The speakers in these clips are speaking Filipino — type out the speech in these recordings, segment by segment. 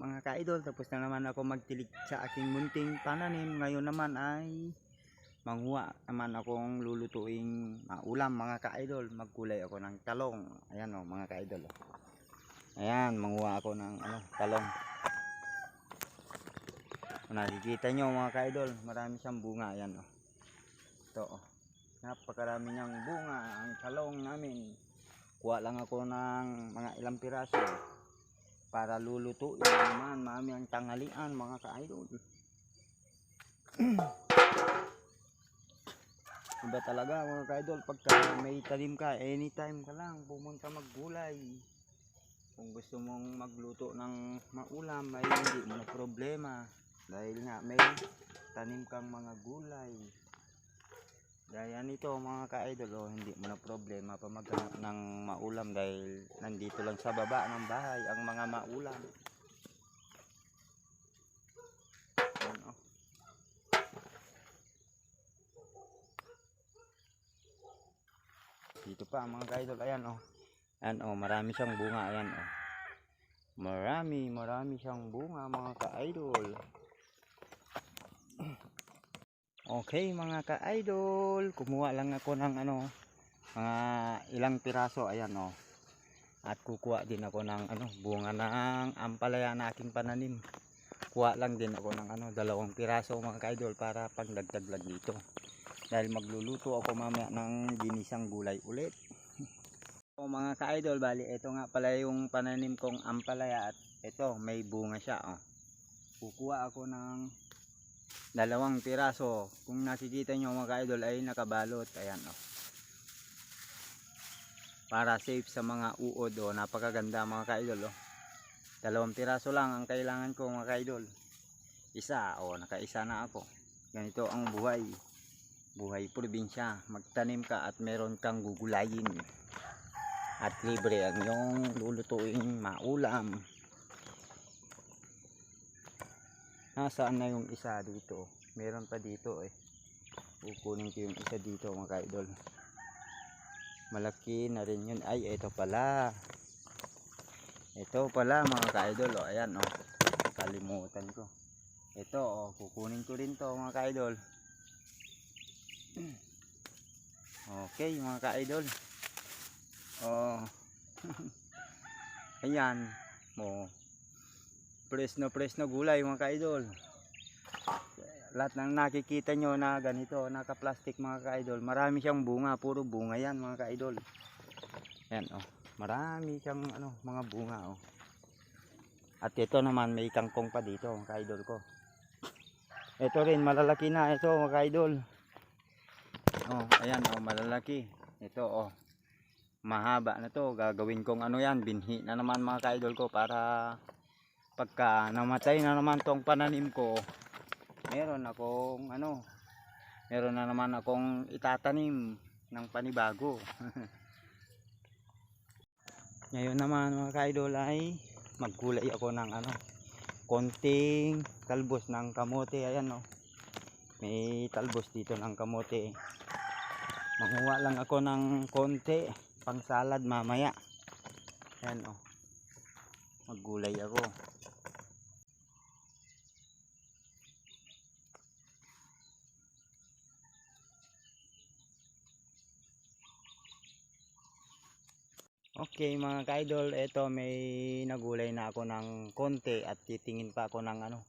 mga ka-idol. Tapos na naman ako magtilig sa aking munting pananim. Ngayon naman ay manguha naman akong lulutuing ulam mga ka-idol. Magkulay ako ng talong. Ayan o mga ka-idol. oh. Ayan, manguha ako ng ano, talong. Kung nakikita nyo mga ka-idol, marami siyang bunga. Ayan o. Ito o. Napakarami niyang bunga ang talong namin. Kuha lang ako ng mga ilang piraso para lulutuin naman mami ang tanghalian mga ka-idol. Iba talaga mga ka-idol pagka may tanim ka anytime ka lang pumunta maggulay. Kung gusto mong magluto ng maulam ay hindi mo problema dahil nga may tanim kang mga gulay. Gaya nito mga ka-idol, oh, hindi mo na problema pa maghanap ng maulam dahil nandito lang sa baba ng bahay ang mga maulam. Ayan, oh. Dito pa mga ka-idol, ayan oh. Ayan oh, marami siyang bunga, ayan oh. Marami, marami siyang bunga mga ka-idol. Okay mga ka-idol, kumuha lang ako ng ano, mga ilang piraso, ayan oh. At kukuha din ako ng ano, bunga ng ampalaya na aking pananim. Kuha lang din ako ng ano, dalawang piraso mga ka-idol para pangdagdag lang dito. Dahil magluluto ako mamaya ng ginisang gulay ulit. O mga ka-idol, bali ito nga pala yung pananim kong ampalaya at ito may bunga siya oh. Kukuha ako ng dalawang piraso. Kung nakikita nyo mga ka-idol ay nakabalot. Ayan oh. para safe sa mga uod oh. napakaganda mga ka-idol oh. dalawang piraso lang ang kailangan ko mga ka-idol. Isa oh, nakaisa na ako. Ganito ang buhay. Buhay probinsya. Magtanim ka at meron kang gugulayin. At libre ang iyong lulutuin maulam nasaan na yung isa dito? Meron pa dito eh. Kukunin ko yung isa dito mga kaidol. Malaki na rin yun. Ay ito pala. Ito pala mga kaidol. Oh, ayan oh kalimutan ko. Ito oh kukunin ko rin to mga kaidol. Okay mga kaidol. Oh ayan. Mo press na press na gulay mga kaidol. Lahat ng nakikita nyo na ganito naka plastic mga kaidol. Marami siyang bunga puro bunga yan mga kaidol. Yan oh. Marami siyang ano mga bunga oh. At ito naman may kangkong pa dito mga kaidol ko. Ito rin malalaki na ito mga kaidol. Oh ayan oh malalaki. Ito oh. Mahaba na to gagawin kong ano yan binhi na naman mga kaidol ko para pagka namatay na naman tong pananim ko meron akong ano meron na naman akong itatanim ng panibago. Ngayon naman mga kaidol ay magkulay ako ng ano konting talbos ng kamote. Ayan oh may talbos dito ng kamote. Manguha lang ako ng konti pang salad mamaya. Ayan oh maggulay ako Okay mga ka-idol, ito may nagulay na ako ng konti at titingin pa ako ng ano,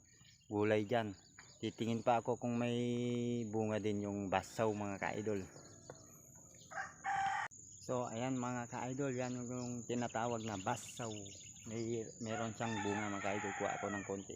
gulay dyan. Titingin pa ako kung may bunga din yung basaw mga ka-idol. So ayan mga ka-idol, yan yung tinatawag na basaw. May meron siyang bunga mga ka-idol, kuha ako ng konti.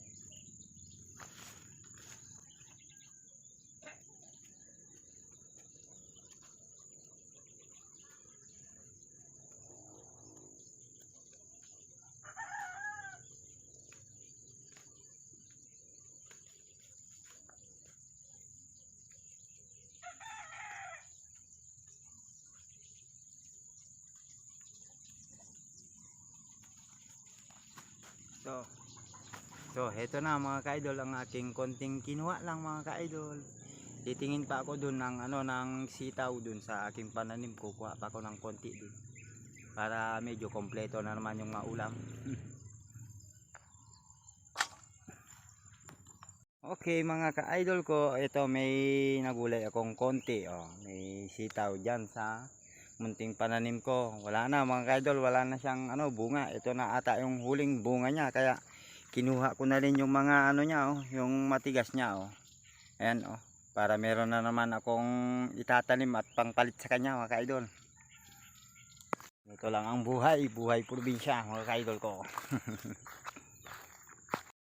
So, so heto na mga ka-idol ang aking konting kinuha lang mga ka-idol. Titingin pa ako dun ng ano ng sitaw dun sa aking pananim ko. Kuha pa ako ng konti dun. Para medyo kompleto na naman yung maulam. Okay mga ka-idol ko, ito may nagulay akong konti. Oh. May sitaw dyan sa munting pananim ko. Wala na mga ka-idol, wala na siyang ano, bunga. Ito na ata yung huling bunga niya. Kaya kinuha ko na rin yung mga ano niya, oh, yung matigas niya. Oh. Ayan, oh. para meron na naman akong itatanim at pangpalit sa kanya mga ka-idol. Ito lang ang buhay, buhay probinsya mga ka-idol ko.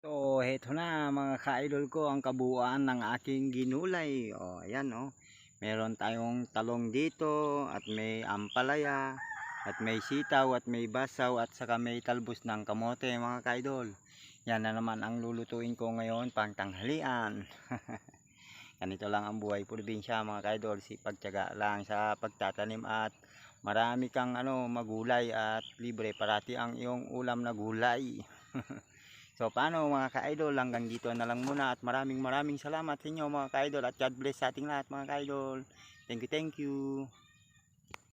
So, heto na mga ka-idol ko ang kabuuan ng aking ginulay. O, ayan o. Meron tayong talong dito at may ampalaya at may sitaw at may basaw at saka may talbos ng kamote mga ka-idol. Yan na naman ang lulutuin ko ngayon pang tanghalian. Ganito lang ang buhay probinsya mga ka-idol. Sipag tiyaga lang sa pagtatanim at marami kang ano magulay at libre parati ang iyong ulam na gulay. So paano mga ka-idol hanggang dito na lang muna at maraming maraming salamat sa inyo mga ka-idol at God bless sa ating lahat mga ka-idol. Thank you, thank you.